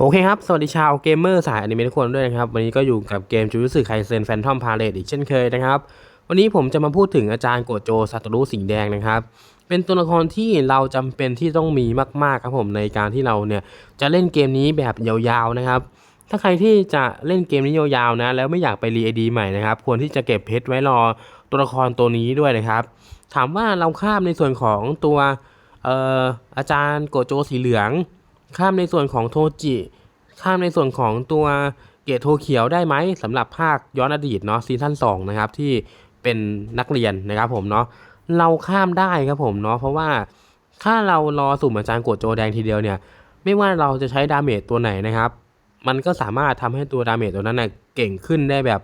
โอเคครับ สวัสดีชาวเกมเมอร์สายอนิเมะทุกคนด้วยนะครับ วันนี้ก็อยู่กับเกมจูรุสึไคเซนแฟนทอมพาเลตอีกเช่นเคยนะครับ วันนี้ผมจะมาพูดถึงอาจารย์โกโจซาโตรุสิงแดงนะครับ เป็นตัวละครที่เราจำเป็นที่ต้องมีมาก ๆ ครับผมในการที่เราเนี่ย จะเล่นเกมนี้แบบยาวๆนะครับ ถ้าใครที่จะเล่นเกมนี้ยาวๆนะ แล้วไม่อยากไปรีไอดีใหม่นะครับ ควรที่จะเก็บเพชรไว้รอตัวละครตัวนี้ด้วยนะครับ ถามว่าเราข้ามในส่วนของตัวอออาจารย์โกโจสีเหลือง ข้ามในส่วนของโทจิ ข้ามในส่วนของตัวเกตโทเขียวได้ไหมสำหรับภาคย้อนอดีตเนาะซีซั่น2นะครับที่เป็นนักเรียนนะครับผมเนาะเราข้ามได้ครับผมเนาะเพราะว่าถ้าเรารอสุ่มอาจารย์โกดโจแดงทีเดียวเนี่ย ไม่ว่าเราจะใช้ดาเมจตัวไหนนะครับ มันก็สามารถทำให้ตัวดาเมจตัวนั้นนะเก่งขึ้นได้แบบ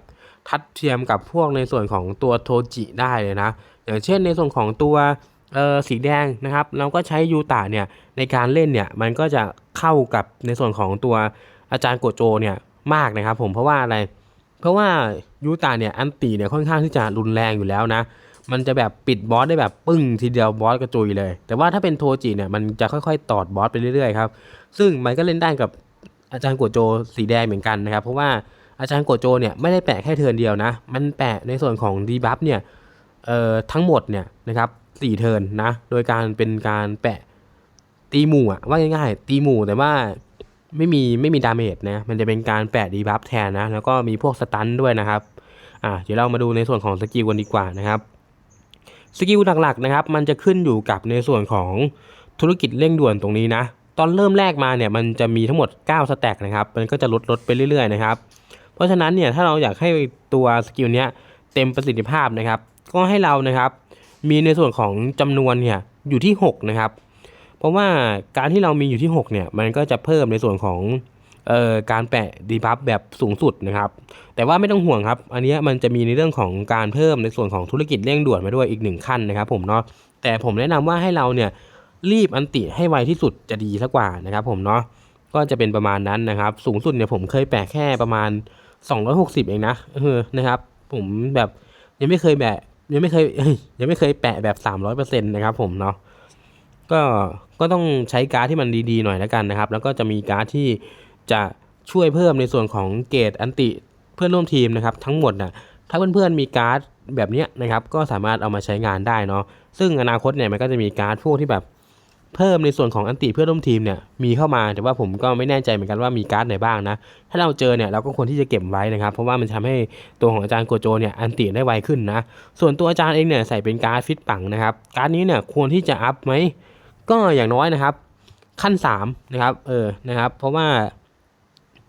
ทัดเทียมกับพวกในส่วนของตัวโทจิได้เลยนะ อย่างเช่นในส่วนของตัว เออสีแดงนะครับ เราก็ใช้ยูตะเนี่ยในการเล่นเนี่ยมันก็จะเข้ากับในส่วนของตัวอาจารย์โกโจเนี่ยมากนะครับผมเพราะว่าอะไร เพราะว่ายูตะเนี่ยอันตีเนี่ยค่อนข้างที่จะรุนแรงอยู่แล้วนะ มันจะแบบปิดบอสได้แบบปึ้งทีเดียวบอสกระจุยเลย แต่ว่าถ้าเป็นโทจิเนี่ยมันจะค่อยๆ ตอดบอสไปเรื่อยๆครับซึ่งมันก็เล่นได้กับอาจารย์โกโจสีแดงเหมือนกันนะครับ เพราะว่าอาจารย์โกโจเนี่ยไม่ได้แปะแค่เทินเดียวนะ มันแปะในส่วนของดีบัฟเนี่ยเอ่อทั้งหมดเนี่ยนะครับ สี่เทิร์นนะ โดยการเป็นการแปะตีหมู่อะว่าง่ายๆ ตีหมู่แต่ว่าไม่มีไม่มีดาเมจนะ มันจะเป็นการแปะดีบัฟแทนนะ แล้วก็มีพวกสตันด้วยนะครับ อ่าเดี๋ยวเรามาดูในส่วนของสกิลกันดีกว่านะครับ สกิลหลักๆนะครับ มันจะขึ้นอยู่กับในส่วนของธุรกิจเร่งด่วนตรงนี้นะ ตอนเริ่มแรกมาเนี่ยมันจะมีทั้งหมด 9 สแต็กนะครับ มันก็จะลดลดไปเรื่อยๆนะครับ เพราะฉะนั้นเนี่ยถ้าเราอยากให้ตัวสกิลเนี้ยเต็มประสิทธิภาพนะครับ ก็ให้เรานะครับ มีในส่วนของจำนวนเนี่ยอยู่ที่ 6 นะครับ เพราะว่าการที่เรามีอยู่ที่ 6 เนี่ย มันก็จะเพิ่มในส่วนของเอ่อการแปะดีบัฟแบบสูงสุดนะครับ แต่ว่าไม่ต้องห่วงครับ อันเนี้ยมันจะมีในเรื่องของการเพิ่มในส่วนของธุรกิจเร่งด่วนมาด้วยอีกหนึ่งขั้นนะครับ ผมเนาะแต่ผมแนะนำว่าให้เราเนี่ยรีบอันติให้ไวที่สุดจะดีสักกว่านะครับ ผมเนาะก็จะเป็นประมาณนั้นนะครับ สูงสุดเนี่ยผมเคยแปะแค่ประมาณ 260 เองนะเออนะครับ ผมแบบยังไม่เคยแบะ ยังไม่เคยยังไม่เคยแปะแบบสามร้อยเปอร์เซ็นต์นะครับ ผมเนาะก็ก็ต้องใช้การ์ดที่มันดีๆหน่อยแล้วกันนะครับ แล้วก็จะมีการ์ดที่จะช่วยเพิ่มในส่วนของเกรดอันติเพื่อนร่วมทีมนะครับ ทั้งหมดนะถ้าเพื่อนๆมีการ์ดแบบเนี้ยนะครับ ก็สามารถเอามาใช้งานได้เนาะซึ่งอนาคตเนี่ยมันก็จะมีการ์ดพวกที่แบบ เพิ่มในส่วนของอันติเพื่อร่วมทีมเนี่ยมีเข้ามาแต่ว่าผมก็ไม่แน่ใจเหมือนกันว่ามีการ์ดไหนบ้างนะถ้าเราเจอเนี่ยเราก็ควรที่จะเก็บไว้นะครับ เพราะว่ามันทำให้ตัวของอาจารย์โกโจเนี่ยอันติได้ไวขึ้นนะ ส่วนตัวอาจารย์เองเนี่ยใส่เป็นการ์ดฟิตปังนะครับการ์ดนี้เนี่ยควรที่จะอัพไหมก็อย่างน้อยนะครับ ขั้น3นะครับเออนะครับ เพราะว่า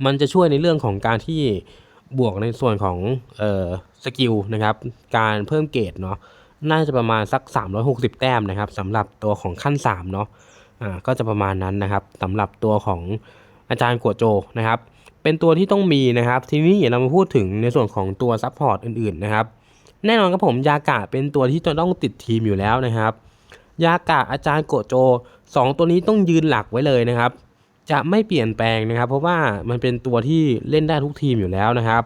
มันจะช่วยในเรื่องของการที่บวกในส่วนของเออสกิลนะครับ การเพิ่มเกรดเนาะ น่าจะประมาณสัก 360 แต้มนะครับสำหรับตัวของขั้น3เนาะอ่าก็จะประมาณนั้นนะครับสำหรับตัวของอาจารย์กัวโจนะครับ เป็นตัวที่ต้องมีนะครับ ทีนี้เรามาพูดถึงในส่วนของตัวซัพพอร์ตอื่นๆนะครับ แน่นอนครับผมยากะเป็นตัวที่จะต้องติดทีมอยู่แล้วนะครับ ยากะอาจารย์โกโจสองตัวนี้ต้องยืนหลักไว้เลยนะครับ จะไม่เปลี่ยนแปลงนะครับ เพราะว่ามันเป็นตัวที่เล่นได้ทุกทีมอยู่แล้วนะครับ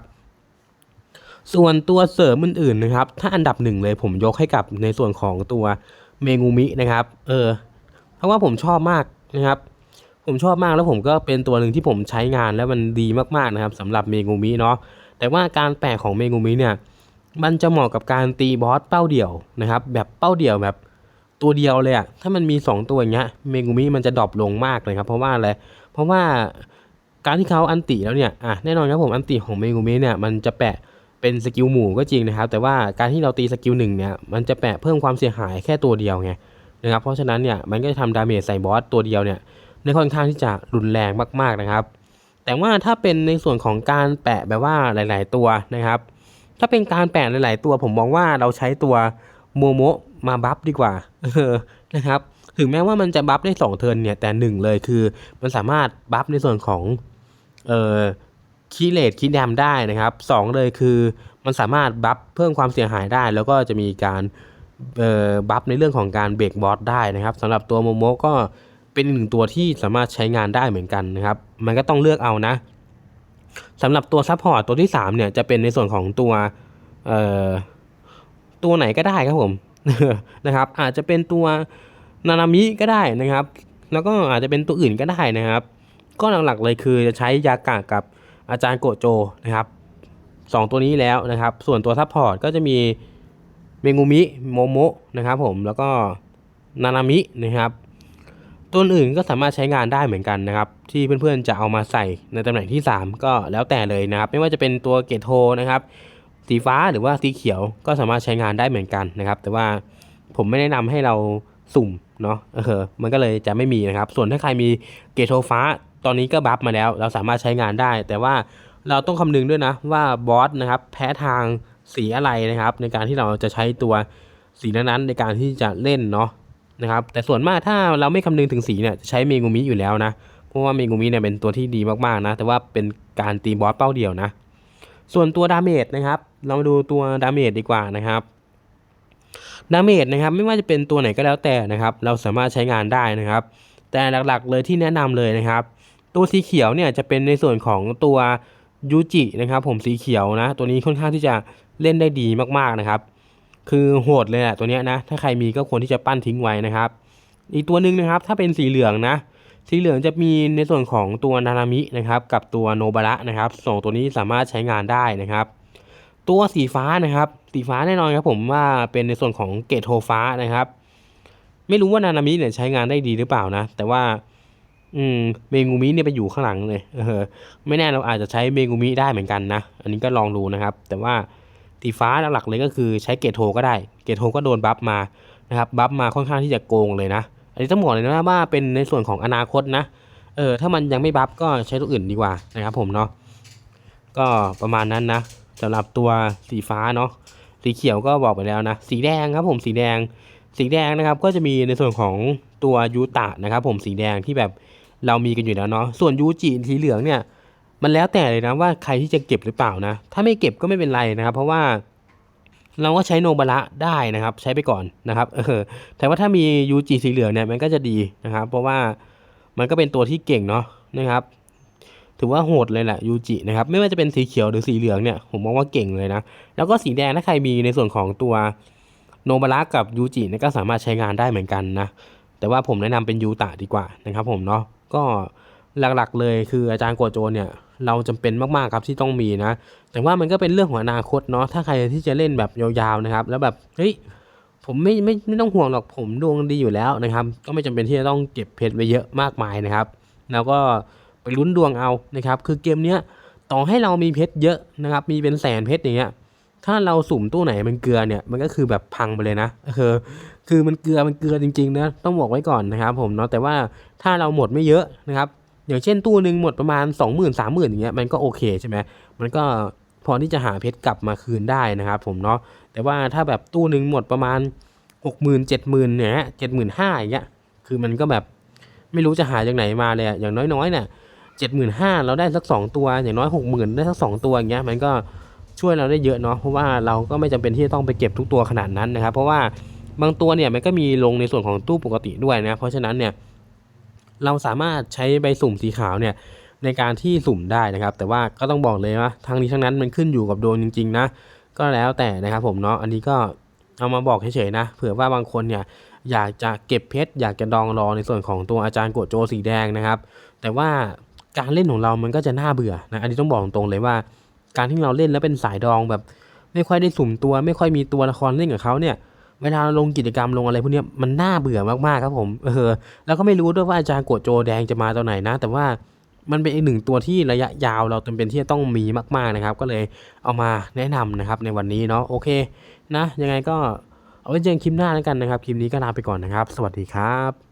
ส่วนตัวเสริมอื่นๆนะครับ ถ้าอันดับหนึ่งเลยผมยกให้กับในส่วนของตัวเมงูมินะครับ เออ เพราะว่าผมชอบมากนะครับ ผมชอบมากแล้วผมก็เป็นตัวหนึ่งที่ผมใช้งานแล้วมันดีมากๆนะครับสำหรับเมงูมิเนาะ แต่ว่าการแปลของเมงูมิเนี่ย มันจะเหมาะกับการตีบอสเป้าเดี่ยวนะครับ แบบเป้าเดี่ยวแบบตัวเดียวเลยอะถ้ามันมี 2 ตัวอย่างเงี้ย เมงูมิมันจะดรอปลงมากเลยครับ เพราะว่าอะไร เพราะว่าการที่เขาอันติแล้วเนี่ย อะ แน่นอนครับผมอันติของเมงูมิเนี่ย มันจะแปะ เป็นสกิลหมู่ก็จริงนะครับ แต่ว่าการที่เราตีสกิลหนึ่งเนี่ยมันจะแปะเพิ่มความเสียหายแค่ตัวเดียวไงนะครับเพราะฉะนั้นเนี่ยมันก็จะทำดาเมจใส่บอสตัวเดียวเนี่ยในค่อนข้างที่จะรุนแรงมากๆนะครับ แต่ว่าถ้าเป็นในส่วนของการแปะแบบว่าหลาย ๆ ตัวนะครับ ถ้าเป็นการแปะหลาย ๆ ตัว ผมมองว่าเราใช้ตัวโมโมะมาบัฟดีกว่านะครับถึงแม้ว่ามันจะบัฟได้2เทิร์นเนี่ยแต่หนึ่งเลยคือมันสามารถบัฟในส่วนของเอ่อ คีเลตคีแดมได้นะครับสองเลยคือมันสามารถบัฟเพิ่มความเสียหายได้ แล้วก็จะมีการบัฟในเรื่องของการเบรกบอสได้นะครับสำหรับตัวโมโมก็เป็นหนึ่งตัวที่สามารถใช้งานได้เหมือนกันนะครับมันก็ต้องเลือกเอานะสำหรับตัวซัพพอร์ตตัวที่3เนี่ยจะเป็นในส่วนของตัวตัวไหนก็ได้ครับผมนะครับอาจจะเป็นตัวนานามิก็ได้นะครับ แล้วก็อาจจะเป็นตัวอื่นก็ได้นะครับ ก็หลักๆเลยคือจะใช้ยากะกับ อาจารย์โกโจนะครับสองตัวนี้แล้วนะครับ ส่วนตัวซัพพอร์ตก็จะมีเมงูมิโมโมะนะครับผมแล้วก็นานามินะครับ ตัวอื่นก็สามารถใช้งานได้เหมือนกันนะครับ ที่เพื่อนๆจะเอามาใส่ในตำแหน่งที่ 3 ก็แล้วแต่เลยนะครับ ไม่ว่าจะเป็นตัวเกตโทนะครับ สีฟ้าหรือว่าสีเขียวก็สามารถใช้งานได้เหมือนกันนะครับ แต่ว่าผมไม่แนะนำให้เราสุ่มเนาะเออมันก็เลยจะไม่มีนะครับ ส่วนถ้าใครมีเกตโทฟ้า ตอนนี้ก็บัฟมาแล้ว เราสามารถใช้งานได้ แต่ว่าเราต้องคำนึงด้วยนะว่าบอสนะครับแพ้ทางสีอะไรนะครับ ในการที่เราจะใช้ตัวสีนั้นๆในการที่จะเล่นเนาะนะครับ แต่ส่วนมากถ้าเราไม่คำนึงถึงสีเนี่ยจะใช้เมงูมิอยู่แล้วนะเพราะว่าเมงูมิเนี่ยเป็นตัวที่ดีมากๆนะ แต่ว่าเป็นการตีบอสเป้าเดียวนะ ส่วนตัวดาเมจนะครับ เรามาดูตัวดาเมจดีกว่านะครับดาเมจนะครับไม่ว่าจะเป็นตัวไหนก็แล้วแต่นะครับ เราสามารถใช้งานได้นะครับ แต่หลักๆเลยที่แนะนำเลยนะครับ ตัวสีเขียวเนี่ยจะเป็นในส่วนของตัวยูจินะครับผมสีเขียวนะ ตัวนี้ค่อนข้างที่จะเล่นได้ดีมากๆนะครับ คือโหดเลยแหละตัวนี้นะถ้าใครมีก็ควรที่จะปั้นทิ้งไว้นะครับ อีกตัวหนึ่งนะครับถ้าเป็นสีเหลืองนะ สีเหลืองจะมีในส่วนของตัวนานามินะครับกับตัวโนบาระนะครับสองตัวนี้สามารถใช้งานได้นะครับ ตัวสีฟ้านะครับ สีฟ้าแน่นอนครับผมว่าเป็นในส่วนของเกตโทฟ้านะครับ ไม่รู้ว่านานามิเนี่ยใช้งานได้ดีหรือเปล่านะ แต่ว่า อืมเมงูมิเนี่ยไปอยู่ข้างหลังเลยเออไม่แน่เราอาจจะใช้เมงูมิได้เหมือนกันนะอันนี้ก็ลองดูนะครับ แต่ว่าสีฟ้าหลักๆเลยก็คือใช้เกตโทก็ได้ เกตโทก็โดนบัฟมานะครับบัฟมาค่อนข้างที่จะโกงเลยนะ อันนี้ต้องบอกเลยนะว่าเป็นในส่วนของอนาคตนะเออถ้ามันยังไม่บัฟก็ใช้ตัวอื่นดีกว่านะครับผมเนาะก็ประมาณนั้นนะสำหรับตัวสีฟ้าเนาะสีเขียวก็บอกไปแล้วนะ สีแดงครับผมสีแดง สีแดงนะครับก็จะมีในส่วนของตัวยูตะนะครับผมสีแดงที่แบบเรามีกันอยู่แล้วเนาะส่วนยูจิสีเหลืองเนี่ยมันแล้วแต่เลยนะว่าใครที่จะเก็บหรือเปล่านะ ถ้าไม่เก็บก็ไม่เป็นไรนะครับ เพราะว่าเราก็ใช้โนบาระได้นะครับ ใช้ไปก่อนนะครับเออแต่ว่าถ้ามียูจิสีเหลืองเนี่ยมันก็จะดีนะครับ เพราะว่ามันก็เป็นตัวที่เก่งเนาะนะครับ ถือว่าโหดเลยแหละยูจินะครับ ไม่ว่าจะเป็นสีเขียวหรือสีเหลืองเนี่ยผมมองว่าเก่งเลยนะแล้วก็สีแดงถ้าใครมีในส่วนของตัว โนบาระกับยูจิเนี่ยก็สามารถใช้งานได้เหมือนกันนะ แต่ว่าผมแนะนำเป็นยูตะดีกว่านะครับผมเนาะ ก็หลักๆเลยคืออาจารย์โกโจเนี่ยเราจำเป็นมากๆครับที่ต้องมีนะ แต่ว่ามันก็เป็นเรื่องของอนาคตเนาะ ถ้าใครที่จะเล่นแบบยาวๆนะครับ แล้วแบบเฮ้ยผมไม่ไม่ไม่ต้องห่วงหรอกผมดวงดีอยู่แล้วนะครับ ก็ไม่จำเป็นที่จะต้องเก็บเพชรไว้เยอะมากมายนะครับ แล้วก็ไปลุ้นดวงเอานะครับ คือเกมเนี้ยต่อให้เรามีเพชรเยอะนะครับ มีเป็นแสนเพชรอย่างเงี้ย ถ้าเราสุ่มตู้ไหนมันเกลือเนี่ยมันก็คือแบบพังไปเลยนะเออคือมันเกลือมันเกลือจริงๆนะต้องบอกไว้ก่อนนะครับ ผมเนาะแต่ว่าถ้าเราหมดไม่เยอะนะครับอย่างเช่นตู้หนึ่งหมดประมาณ 2 0 0 0 0 3 0 0 0 0อย่างเงี้ยมันก็โอเคใช่ไหมมันก็พอที่จะหาเพชรกลับมาคืนได้นะครับผมเนาะแต่ว่าถ้าแบบตู้หนึ่งหมดประมาณ 6 0 0 0 0 7 0 0 0 0เนี่ยเจ็ดหมื่นห้าอย่างเงี้ยคือมันก็แบบไม่รู้จะหาจากไหนมาเลยอย่างน้อยๆเนี่ยเจ็ดหมื่นห้าเราได้สักสองตัว อย่างน้อยหกหมื่นได้สักสองตัวอย่างเงี้ยมันก็ ช่วยเราได้เยอะเนาะเพราะว่าเราก็ไม่จำเป็นที่จะต้องไปเก็บทุกตัวขนาดนั้นนะครับ เพราะว่าบางตัวเนี่ยมันก็มีลงในส่วนของตู้ปกติด้วยนะเพราะฉะนั้นเนี่ยเราสามารถใช้ใบสุ่มสีขาวเนี่ยในการที่สุ่มได้นะครับ แต่ว่าก็ต้องบอกเลยว่าทางนี้ทั้งนั้นมันขึ้นอยู่กับโดนจริงๆนะก็แล้วแต่นะครับผมเนาะอันนี้ก็เอามาบอกเฉยๆนะเผื่อว่าบางคนเนี่ยอยากจะเก็บเพชรอยากจะดองรอในส่วนของตัวอาจารย์โกโจสีแดงนะครับ แต่ว่าการเล่นของเรามันก็จะน่าเบื่อนะอันนี้ต้องบอกตรงๆเลยว่า การที่เราเล่นแล้วเป็นสายดองแบบ ไม่ค่อยได้สุ่มตัว ไม่ค่อยมีตัวละครเล่นกับเขาเนี่ยเวลาลงกิจกรรมลงอะไรพวกเนี้ยมันน่าเบื่อมากๆครับผมเออแล้วก็ไม่รู้ด้วยว่าอาจารย์โกดโจแดงจะมาตอนไหนนะ แต่ว่ามันเป็นอีกหนึ่งตัวที่ระยะยาวเราจำเป็นที่จะต้องมีมากๆนะครับ ก็เลยเอามาแนะนำนะครับในวันนี้เนาะโอเคนะ ยังไงก็เอาไว้เจอกันคลิปหน้าแล้วกันนะครับ คลิปนี้ก็ลาไปก่อนนะครับ สวัสดีครับ